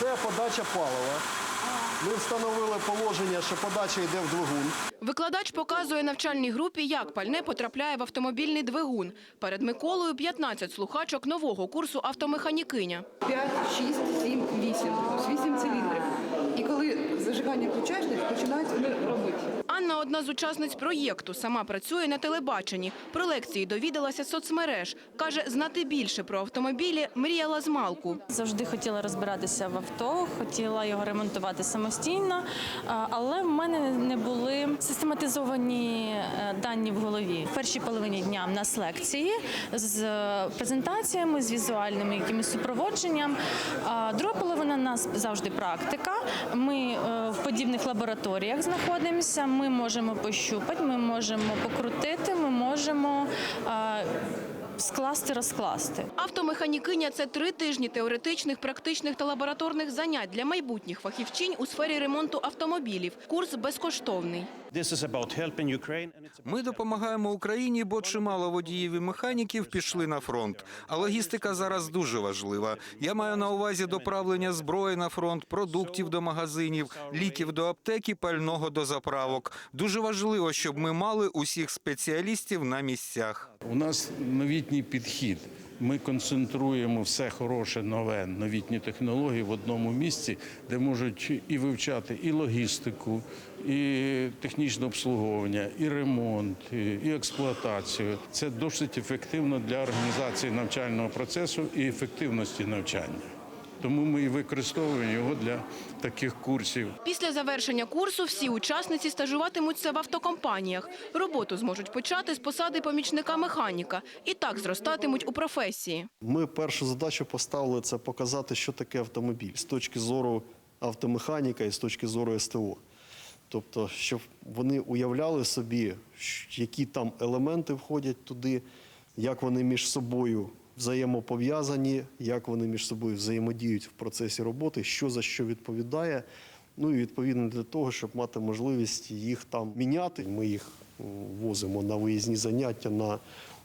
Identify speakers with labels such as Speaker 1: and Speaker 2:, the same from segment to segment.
Speaker 1: Це подача палива. Ми встановили положення, що подача йде в двигун.
Speaker 2: Викладач показує навчальній групі, як пальне потрапляє в автомобільний двигун. Перед Миколою 15 слухачок нового курсу автомеханікиня.
Speaker 3: 5, 6, 7, 8. Ось 8 циліндрів. І коли зажигання включаєш, починають вони робити.
Speaker 2: Анна – одна з учасниць проєкту. Сама працює на телебаченні. Про лекції довідалася соцмереж. Каже, знати більше про автомобілі мріяла з малку.
Speaker 4: Завжди хотіла розбиратися в авто, хотіла його ремонтувати самостійно, але в мене не були систематизовані е, дані в голові. В першій половині дня в нас лекції з е, презентаціями, з візуальними якимось супроводженням. Друга нас завжди практика. Ми е, в подібних лабораторіях знаходимося. Ми можемо пощупати, ми можемо покрутити, ми можемо скласти, розкласти.
Speaker 2: Автомеханікиня – це три тижні теоретичних, практичних та лабораторних занять для майбутніх фахівчинь у сфері ремонту автомобілів. Курс безкоштовний.
Speaker 5: Ми допомагаємо Україні, бо чимало водіїв і механіків пішли на фронт. А логістика зараз дуже важлива. Я маю на увазі доправлення зброї на фронт, продуктів до магазинів, ліків до аптеки, пального до заправок. Дуже важливо, щоб ми мали усіх спеціалістів на місцях.
Speaker 6: У нас новітній підхід. Ми концентруємо все хороше, нове, новітні технології в одному місці, де можуть і вивчати і логістику, і технічне обслуговування, і ремонт, і експлуатацію. Це досить ефективно для організації навчального процесу і ефективності навчання. Тому ми і використовуємо його для таких курсів.
Speaker 2: Після завершення курсу всі учасниці стажуватимуться в автокомпаніях. Роботу зможуть почати з посади помічника механіка. І так зростатимуть у професії.
Speaker 1: Ми першу задачу поставили це показати, що таке автомобіль з точки зору автомеханіка і з точки зору СТО. Тобто, щоб вони уявляли собі, які там елементи входять туди, як вони між собою взаємопов'язані, як вони між собою взаємодіють в процесі роботи, що за що відповідає. Ну і відповідно для того, щоб мати можливість їх там міняти. Ми їх возимо на виїзні заняття на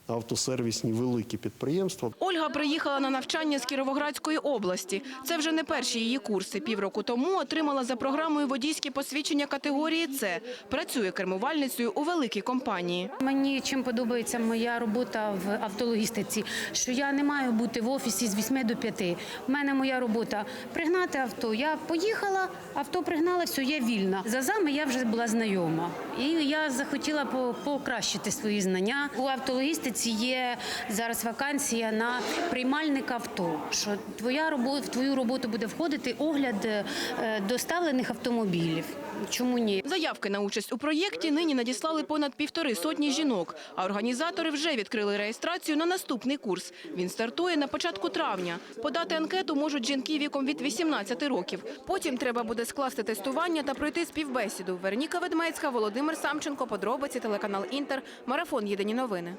Speaker 1: автосервісні великі підприємства.
Speaker 2: Ольга приїхала на навчання з Кіровоградської області. Це вже не перші її курси. Півроку тому отримала за програмою водійське посвідчення категорії С. Працює кермувальницею у великій компанії.
Speaker 7: Мені чим подобається моя робота в автологістиці, що я не маю бути в офісі з 8 до 5. У мене моя робота пригнати авто. Я поїхала, авто пригнала, все, я вільна. За зами я вже була знайома. І я захотіла по- покращити свої знання. У автологістиці є зараз вакансія на приймальник авто. Що твоя робота в твою роботу буде входити огляд е, доставлених автомобілів. Чому ні?
Speaker 2: Заявки на участь у проєкті нині надіслали понад півтори сотні жінок, а організатори вже відкрили реєстрацію на наступний курс. Він стартує на початку травня. Подати анкету можуть жінки віком від 18 років. Потім треба буде скласти тестування та пройти співбесіду. Верніка Ведмецька, Володимир Самченко, подробиці, телеканал Інтер, марафон. Єдині новини.